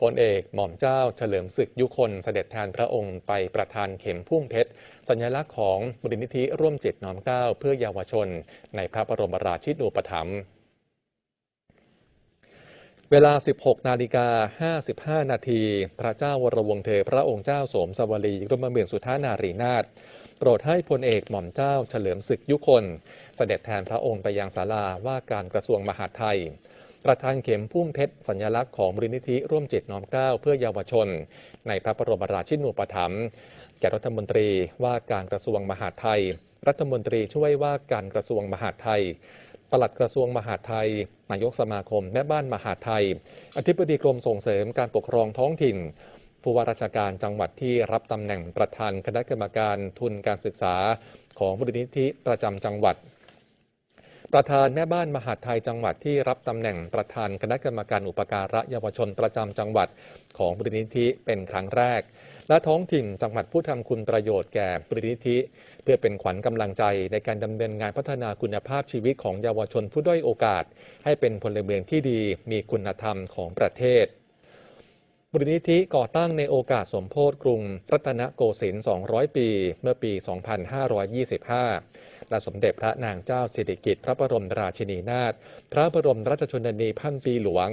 พลเอกหม่อมเจ้าเฉลิมศึกยุคนเสด็จแทนพระองค์ไปประทานเข็มพุ่มเพชร สัญลักษณ์ของมูลนิธิร่วมจิตน้อมเกล้าเพื่อเยาวชน ในพระบรมราชินูปถัมภ์เวลา 16 นาฬิกา 55 นาที พระเจ้าวรวงเธอพระองค์เจ้าสมสวลีรมเมืองสุธานารีนาถโปรดให้พลเอกหม่อมเจ้าเฉลิมศึกยุคน เสด็จแทนพระองค์ไปยังศาลาว่าการกระทรวงมหาดไทย ประธานเข็มพุ่มเพชรสัญลักษณ์ของมูลนิธิร่วมจิตน้อมเกล้าเพื่อเยาวชน ในพระบรมราชินูปถัมภ์แก่รัฐมนตรีว่าการกระทรวงมหาดไทย รัฐมนตรีช่วยว่าการกระทรวงมหาดไทยปลัดกระทรวงมหาดไทย นายกสมาคมแม่บ้านมหาดไทย อธิบดีกรมส่งเสริมการปกครองท้องถิ่น ผู้ว่าราชการจังหวัดที่รับตำแหน่งประธานคณะกรรมการทุนการศึกษาของมูลนิธิประจำจังหวัด ประธานแม่บ้านมหาดไทยจังหวัดที่รับตำแหน่งประธานคณะกรรมการอุปการะเยาวชนประจำจังหวัดของมูลนิธิเป็นครั้งแรก และท้องถิ่นจังหวัดผู้ทำคุณประโยชน์แก่มูลนิธิ เพื่อเป็นขวัญกำลังใจในการดำเนินงานพัฒนาคุณภาพชีวิตของเยาวชนผู้ด้อยโอกาส ให้เป็นพลเมืองที่ดีมีคุณธรรมของประเทศมูลนิธิก่อตั้งในโอกาสสมโพธิกรุงรัตนโกสินทร์ 200 ปี เมื่อปี 2525 และสมเด็จพระนางเจ้าสิริกิติ์พระบรมราชินีนาถพระบรมราชชนนีพันปีหลวง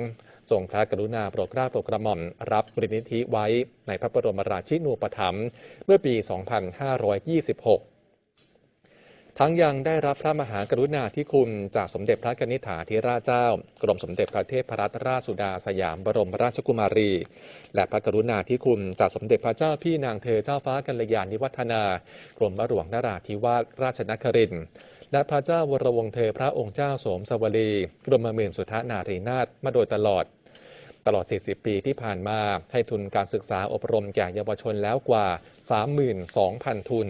ทรงพระกรุณาโปรดเกล้าโปรดกระหม่อมรับมูลนิธิไว้ในพระบรมราชินูปถัมภ์เมื่อปี 2526 ทั้งยังได้รับพระมหากรุณาธิคุณจากสมเด็จพระกนิษฐาธิราชเจ้า กรมสมเด็จพระเทพรัตนราชสุดาสยามบรมราชกุมารี และพระกรุณาธิคุณจากสมเด็จพระเจ้าพี่นางเธอเจ้าฟ้ากัลยาณิวัฒนากรมหลวงนราธิวาสราชนครินทร์และพระเจ้าวรวงเธอพระองค์เจ้าสมสวลีกรมเมืองสุทธนารีนาถมาโดยตลอดตลอด 40 ปีที่ผ่านมา ให้ทุนการศึกษาอบรมแก่เยาวชนแล้วกว่า 32,000 ทุน